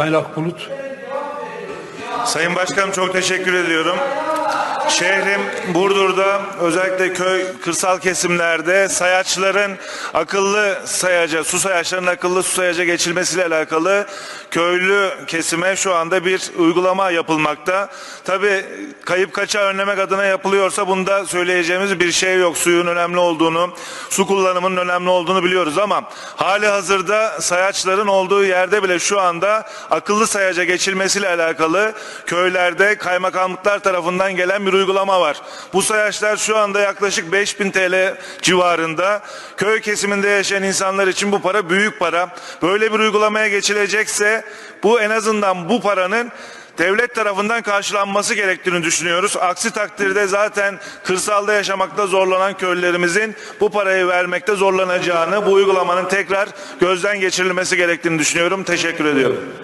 Sayın Akbulut. Sayın Başkanım çok teşekkür ediyorum. Şehrim Burdur'da özellikle köy kırsal kesimlerde sayaçların akıllı sayaca, su sayaçlarının akıllı su sayaca geçilmesiyle alakalı köylü kesime şu anda bir uygulama yapılmakta. Tabii kayıp kaça önlemek adına yapılıyorsa bunda söyleyeceğimiz bir şey yok. Suyun önemli olduğunu, su kullanımının önemli olduğunu biliyoruz ama hali hazırda sayaçların olduğu yerde bile şu anda akıllı sayaca geçilmesiyle alakalı köylerde kaymakamlıklar tarafından gelen bir uygulama var. Bu sayaçlar şu anda yaklaşık 5000 TL civarında. Köy kesiminde yaşayan insanlar için bu para büyük para. Böyle bir uygulamaya geçilecekse bu en azından bu paranın devlet tarafından karşılanması gerektiğini düşünüyoruz. Aksi takdirde zaten kırsalda yaşamakta zorlanan köylülerimizin bu parayı vermekte zorlanacağını, bu uygulamanın tekrar gözden geçirilmesi gerektiğini düşünüyorum. Teşekkür ediyorum.